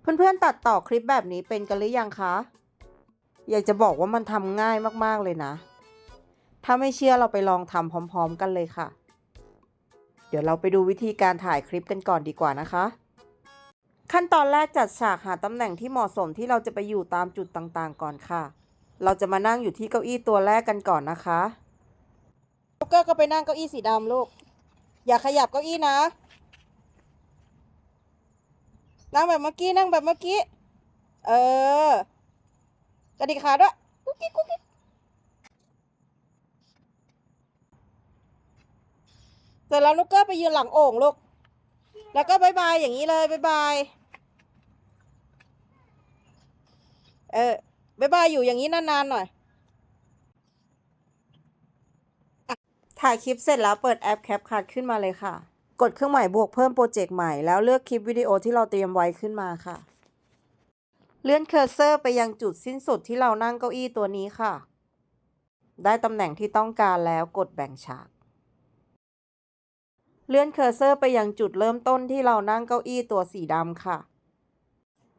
เพื่อนๆตัดต่อคลิปแบบนี้เป็นกันหรือยังคะ อยากจะบอกว่ามันทำง่ายมากๆเลยนะ ถ้าไม่เชื่อเราไปลองทำพร้อม ๆ กันเลยค่ะ เดี๋ยวเราไปดูวิธีการถ่ายคลิปกันก่อนดีกว่านะคะ ขั้นตอนแรกจัดฉากหาตำแหน่งที่เหมาะสมที่เราจะไปอยู่ตามจุดต่างๆ ก่อนค่ะ เราจะมานั่งอยู่ที่เก้าอี้ตัวแรกกันก่อนนะคะลูกเกอร์ก็ไปนั่งเก้าอี้สีดำลูก อย่าขยับเก้าอี้นะ นั่งแบบเมื่อกี้นั่งแบบเมื่อกี้ เออกระดิกขาด้วยกุ๊กกิ๊กกุ๊กกิ๊กเสร็จแล้วลูกเกอร์ไปยืนหลังโอ่งลูก แล้วก็บายบายอย่างนี้เลยบายบายเออบายบายอยู่อย่างนี้นานๆหน่อย ถ่ายคลิปเสร็จแล้วเปิดแอปแคปคัดขึ้นมาเลยค่ะ กดเครื่องหมายบวกเพิ่มโปรเจกต์ใหม่แล้วเลือกคลิปวิดีโอที่เราเตรียมไว้ขึ้นมาค่ะ เลื่อนเคอร์เซอร์ไปยังจุดสิ้นสุดที่เรานั่งเก้าอี้ตัวนี้ค่ะ ได้ตำแหน่งที่ต้องการแล้วกดแบ่งฉาก เลื่อนเคอร์เซอร์ไปยังจุดเริ่มต้นที่เรานั่งเก้าอี้ตัวสีดำค่ะ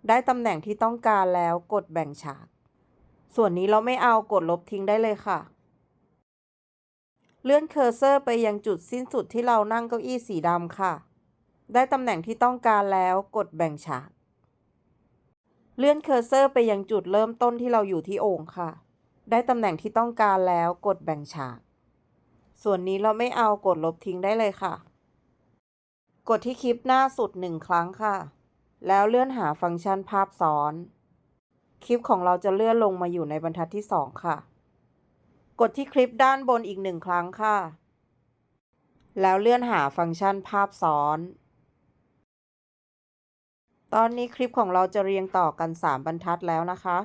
ได้ตำแหน่งที่ต้องการแล้วกดแบ่งฉาก ส่วนนี้เราไม่เอากดลบทิ้งได้เลยค่ะ เลื่อนเคอร์เซอร์ไปยังจุดสิ้นสุดที่เรานั่งเก้าอี้สีดำค่ะ ได้ตำแหน่งที่ต้องการแล้วกดแบ่งฉาก เลื่อนเคอร์เซอร์ไปยังจุดเริ่มต้นที่เราอยู่ที่โอ่งค่ะ ได้ตำแหน่งที่ต้องการแล้วกดแบ่งฉาก ส่วนนี้เราไม่เอากดลบทิ้งได้เลยค่ะ กดที่คลิปหน้าสุดหนึ่งครั้งค่ะ แล้วเลื่อนหาฟังก์ชันภาพซ้อน คลิปของเราจะเลื่อนลงมาอยู่ในบรรทัดที่สองค่ะ กดที่คลิปด้านบนอีกหนึ่งครั้งค่ะ แล้วเลื่อนหาฟังก์ชันภาพซ้อน ตอนนี้คลิปของเราจะเรียงต่อกัน 3 บรรทัดแล้วนะคะ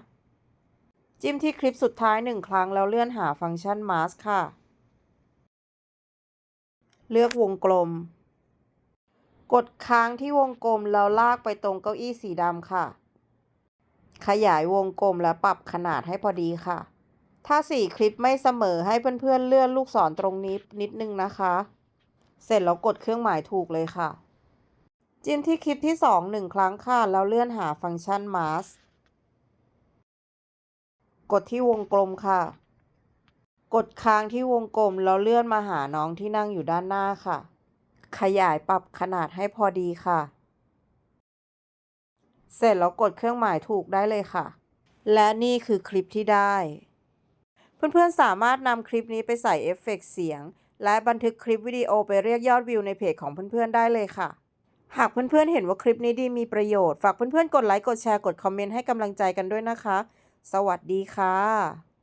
จิ้มที่คลิปสุดท้ายหนึ่งครั้งแล้วเลื่อนหาฟังก์ชัน mask ค่ะ เลือกวงกลม กดค้างที่วงกลมแล้วลากไปตรงเก้าอี้สีดำค่ะ ขยายวงกลมและปรับขนาดให้พอดีค่ะ ถ้าสี่คลิปไม่เสมอให้เพื่อนๆเลื่อนลูกศรตรงนี้นิดนึงนะคะ เสร็จแล้วกดเครื่องหมายถูกเลยค่ะ จิ้มที่คลิปที่สองหนึ่งครั้งค่ะ แล้วเลื่อนหาฟังก์ชัน mask กดที่วงกลมค่ะ กดค้างที่วงกลมแล้วเลื่อนมาหาน้องที่นั่งอยู่ด้านหน้าค่ะ ขยายปรับขนาดให้พอดีค่ะ เสร็จแล้วกดเครื่องหมายถูกได้เลยค่ะ และนี่คือคลิปที่ได้ เพื่อนๆ สามารถนำคลิปนี้ไปใส่เอฟเฟกต์เสียง และบันทึกคลิปวิดีโอไปเรียกยอดวิวในเพจของเพื่อนๆ ได้เลยค่ะ หากเพื่อนๆ เห็นว่าคลิปนี้ดีมีประโยชน์ ฝากเพื่อนๆ กดไลค์ กดแชร์ กดคอมเมนต์ให้กำลังใจกันด้วยนะคะ สวัสดีค่ะ